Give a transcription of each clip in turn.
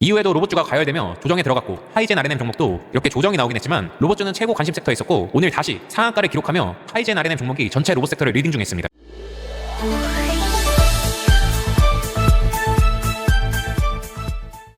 이후에도 로봇주가 가열되며 조정에 들어갔고 하이젠 R&M 종목도 이렇게 조정이 나오긴 했지만 로봇주는 최고 관심 섹터에 있었고 오늘 다시 상한가를 기록하며 하이젠 R&M 종목이 전체 로봇 섹터를 리딩 중에 있습니다.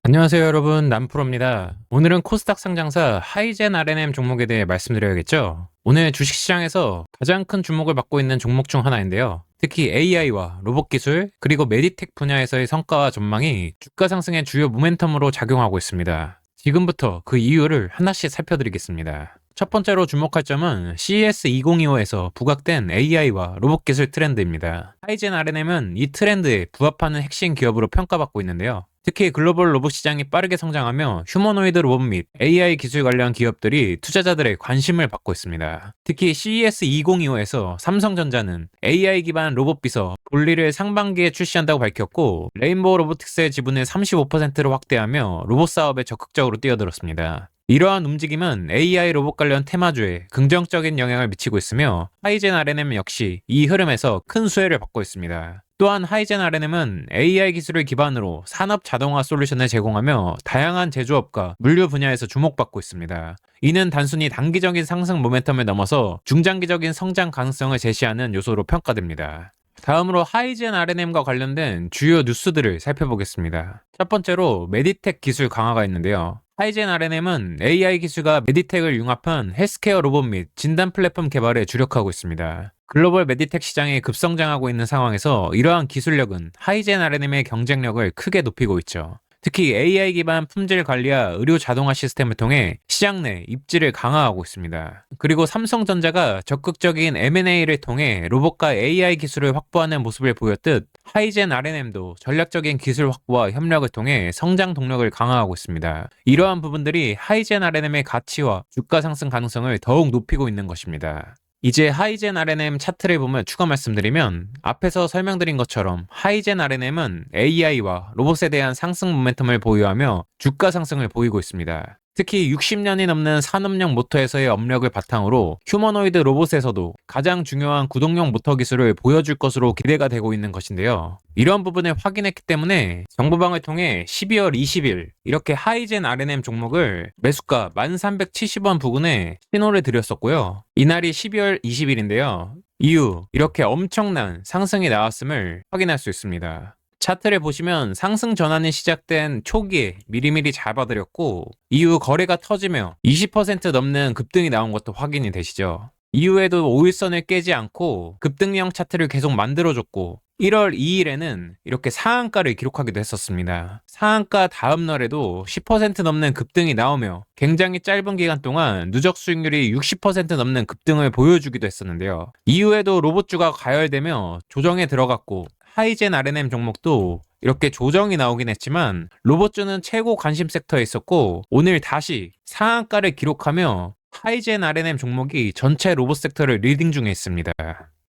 안녕하세요 여러분 남프로입니다. 오늘은 코스닥 상장사 하이젠 R&M 종목에 대해 말씀드려야겠죠. 오늘 주식시장에서 가장 큰 주목을 받고 있는 종목 중 하나인데요. 특히 AI와 로봇 기술 그리고 메디텍 분야에서의 성과와 전망이 주가 상승의 주요 모멘텀으로 작용하고 있습니다. 지금부터 그 이유를 하나씩 살펴드리겠습니다. 첫 번째로 주목할 점은 CES 2025에서 부각된 AI와 로봇 기술 트렌드입니다. 하이젠 R&M은 이 트렌드에 부합하는 핵심 기업으로 평가받고 있는데요. 특히 글로벌 로봇 시장이 빠르게 성장하며 휴머노이드 로봇 및 AI 기술 관련 기업들이 투자자들의 관심을 받고 있습니다. 특히 CES 2025에서 삼성전자는 AI 기반 로봇 비서 볼리를 상반기에 출시한다고 밝혔고 레인보우 로보틱스의 지분을 35%로 확대하며 로봇 사업에 적극적으로 뛰어들었습니다. 이러한 움직임은 AI 로봇 관련 테마주에 긍정적인 영향을 미치고 있으며 하이젠 R&M 역시 이 흐름에서 큰 수혜를 받고 있습니다. 또한 하이젠 R&M은 AI 기술을 기반으로 산업 자동화 솔루션을 제공하며 다양한 제조업과 물류 분야에서 주목받고 있습니다. 이는 단순히 단기적인 상승 모멘텀을 넘어서 중장기적인 성장 가능성을 제시하는 요소로 평가됩니다. 다음으로 하이젠 R&M과 관련된 주요 뉴스들을 살펴보겠습니다. 첫 번째로 메디텍 기술 강화가 있는데요. 하이젠 R&M은 AI 기술과 메디텍을 융합한 헬스케어 로봇 및 진단 플랫폼 개발에 주력하고 있습니다. 글로벌 메디텍 시장이 급성장하고 있는 상황에서 이러한 기술력은 하이젠 R&M의 경쟁력을 크게 높이고 있죠. 특히 AI 기반 품질 관리와 의료 자동화 시스템을 통해 시장 내 입지를 강화하고 있습니다. 그리고 삼성전자가 적극적인 M&A를 통해 로봇과 AI 기술을 확보하는 모습을 보였듯 하이젠 R&M도 전략적인 기술 확보와 협력을 통해 성장 동력을 강화하고 있습니다. 이러한 부분들이 하이젠 R&M의 가치와 주가 상승 가능성을 더욱 높이고 있는 것입니다. 이제 하이젠 R&M 차트를 보면 추가 말씀드리면 앞에서 설명드린 것처럼 하이젠 R&M은 AI와 로봇에 대한 상승 모멘텀을 보유하며 주가 상승을 보이고 있습니다. 특히 60년이 넘는 산업용 모터에서의 업력을 바탕으로 휴머노이드 로봇에서도 가장 중요한 구동용 모터 기술을 보여줄 것으로 기대가 되고 있는 것인데요. 이런 부분을 확인했기 때문에 정보방을 통해 12월 20일 이렇게 하이젠 R&M 종목을 매수가 1370원 부근에 신호를 드렸었고요. 이날이 12월 20일인데요. 이후 이렇게 엄청난 상승이 나왔음을 확인할 수 있습니다. 차트를 보시면 상승 전환이 시작된 초기에 미리미리 잡아드렸고 이후 거래가 터지며 20% 넘는 급등이 나온 것도 확인이 되시죠. 이후에도 5일선을 깨지 않고 급등형 차트를 계속 만들어줬고 1월 2일에는 이렇게 상한가를 기록하기도 했었습니다. 상한가 다음 날에도 10% 넘는 급등이 나오며 굉장히 짧은 기간 동안 누적 수익률이 60% 넘는 급등을 보여주기도 했었는데요. 이후에도 로봇주가 가열되며 조정에 들어갔고 하이젠 R&M 종목도 이렇게 조정이 나오긴 했지만 로봇주는 최고 관심 섹터에 있었고 오늘 다시 상한가를 기록하며 하이젠 R&M 종목이 전체 로봇 섹터를 리딩 중에 있습니다.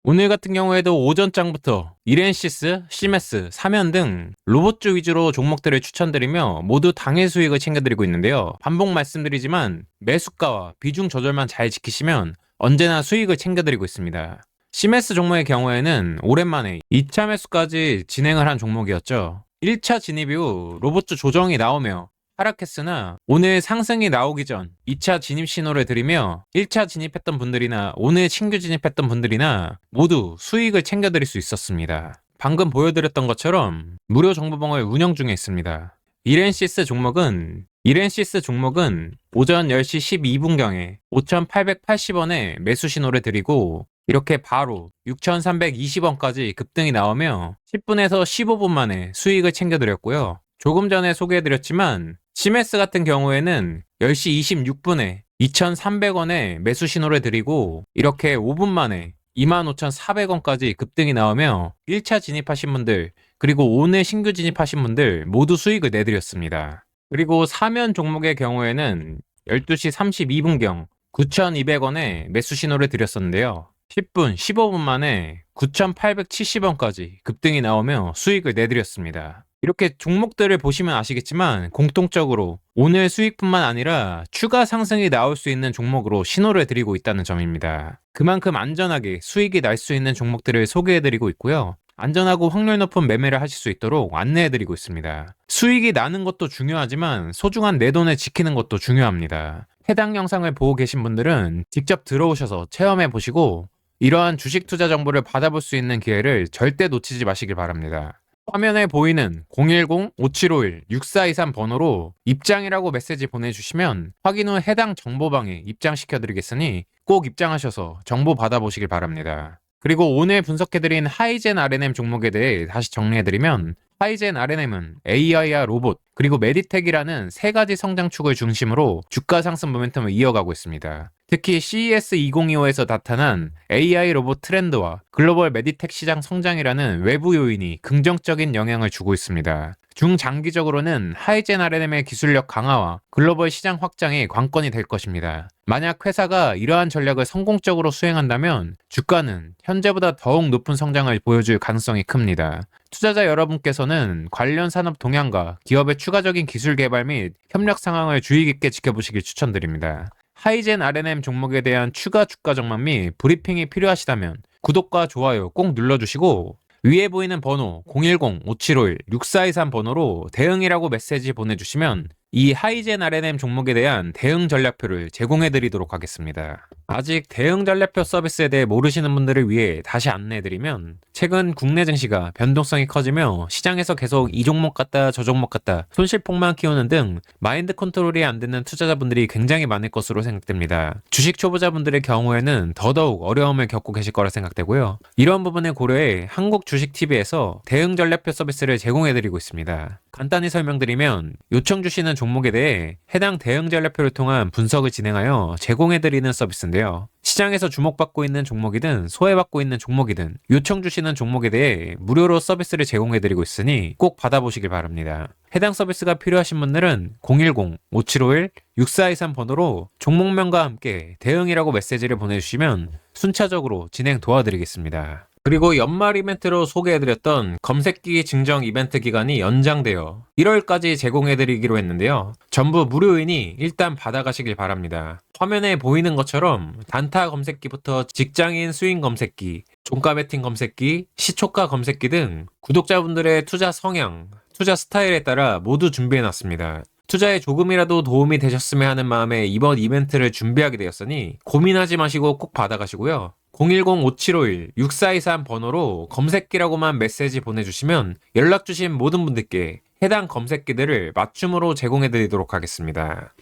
오늘 같은 경우에도 오전장부터 이렌시스, 시메스, 사면 등 로봇주 위주로 종목들을 추천드리며 모두 당일 수익을 챙겨드리고 있는데요. 반복 말씀드리지만 매수가와 비중 조절만 잘 지키시면 언제나 수익을 챙겨드리고 있습니다. 시메스 종목의 경우에는 오랜만에 2차 매수까지 진행을 한 종목이었죠. 1차 진입 이후 로봇주 조정이 나오며 하락했으나 오늘 상승이 나오기 전 2차 진입 신호를 드리며 1차 진입했던 분들이나 오늘 신규 진입했던 분들이나 모두 수익을 챙겨드릴 수 있었습니다. 방금 보여드렸던 것처럼 무료 정보봉을 운영 중에 있습니다. 이렌시스 종목은 이렌시스 종목은 오전 10시 12분경에 5,880원에 매수 신호를 드리고 이렇게 바로 6,320원까지 급등이 나오며 10분에서 15분 만에 수익을 챙겨드렸고요. 조금 전에 소개해드렸지만 시메스 같은 경우에는 10시 26분에 2,300원에 매수 신호를 드리고 이렇게 5분 만에 25,400원까지 급등이 나오며 1차 진입하신 분들 그리고 오늘 신규 진입하신 분들 모두 수익을 내드렸습니다. 그리고 사면 종목의 경우에는 12시 32분경 9,200원에 매수 신호를 드렸었는데요. 10분, 15분 만에 9,870원까지 급등이 나오며 수익을 내드렸습니다. 이렇게 종목들을 보시면 아시겠지만 공통적으로 오늘 수익뿐만 아니라 추가 상승이 나올 수 있는 종목으로 신호를 드리고 있다는 점입니다. 그만큼 안전하게 수익이 날 수 있는 종목들을 소개해드리고 있고요. 안전하고 확률 높은 매매를 하실 수 있도록 안내해드리고 있습니다. 수익이 나는 것도 중요하지만 소중한 내 돈을 지키는 것도 중요합니다. 해당 영상을 보고 계신 분들은 직접 들어오셔서 체험해 보시고 이러한 주식 투자 정보를 받아볼 수 있는 기회를 절대 놓치지 마시길 바랍니다. 화면에 보이는 010-5751-6423 번호로 입장이라고 메시지 보내주시면 확인 후 해당 정보방에 입장시켜드리겠으니 꼭 입장하셔서 정보 받아보시길 바랍니다. 그리고 오늘 분석해드린 하이젠 RNM 종목에 대해 다시 정리해드리면 하이젠 RNM은 AI와 로봇 그리고 메디텍이라는 세 가지 성장축을 중심으로 주가 상승 모멘텀을 이어가고 있습니다. 특히 CES 2025에서 나타난 AI 로봇 트렌드와 글로벌 메디텍 시장 성장이라는 외부 요인이 긍정적인 영향을 주고 있습니다. 중장기적으로는 하이젠 RNM의 기술력 강화와 글로벌 시장 확장이 관건이 될 것입니다. 만약 회사가 이러한 전략을 성공적으로 수행한다면 주가는 현재보다 더욱 높은 성장을 보여줄 가능성이 큽니다. 투자자 여러분께서는 관련 산업 동향과 기업의 추가적인 기술 개발 및 협력 상황을 주의 깊게 지켜보시길 추천드립니다. 하이젠 RNM 종목에 대한 추가 주가 전망 및 브리핑이 필요하시다면 구독과 좋아요 꼭 눌러주시고 위에 보이는 번호 010-5751-6423 번호로 대응이라고 메시지 보내주시면 이 하이젠 RNM 종목에 대한 대응 전략표를 제공해 드리도록 하겠습니다. 아직 대응 전략표 서비스에 대해 모르시는 분들을 위해 다시 안내해 드리면 최근 국내 증시가 변동성이 커지며 시장에서 계속 이 종목 같다 저 종목 같다 손실폭만 키우는 등 마인드 컨트롤이 안 되는 투자자분들이 굉장히 많을 것으로 생각됩니다. 주식 초보자분들의 경우에는 더더욱 어려움을 겪고 계실 거라 생각되고요. 이런 부분을 고려해 한국 주식 TV에서 대응 전략표 서비스를 제공해 드리고 있습니다. 간단히 설명드리면 요청 주시는 종목에 대해 해당 대응 전략표를 통한 분석을 진행하여 제공해 드리는 서비스인데요. 시장에서 주목받고 있는 종목이든 소외받고 있는 종목이든 요청 주시는 종목에 대해 무료로 서비스를 제공해 드리고 있으니 꼭 받아보시길 바랍니다. 해당 서비스가 필요하신 분들은 010-5751-6423 번호로 종목명과 함께 대응이라고 메시지를 보내주시면 순차적으로 진행 도와드리겠습니다. 그리고 연말 이벤트로 소개해드렸던 검색기 증정 이벤트 기간이 연장되어 1월까지 제공해드리기로 했는데요. 전부 무료이니 일단 받아가시길 바랍니다. 화면에 보이는 것처럼 단타 검색기부터 직장인 수익 검색기, 종가 베팅 검색기, 시초가 검색기 등 구독자분들의 투자 성향, 투자 스타일에 따라 모두 준비해놨습니다. 투자에 조금이라도 도움이 되셨으면 하는 마음에 이번 이벤트를 준비하게 되었으니 고민하지 마시고 꼭 받아가시고요. 010-5751-6423 번호로 검색기라고만 메시지 보내주시면 연락 주신 모든 분들께 해당 검색기들을 맞춤으로 제공해 드리도록 하겠습니다.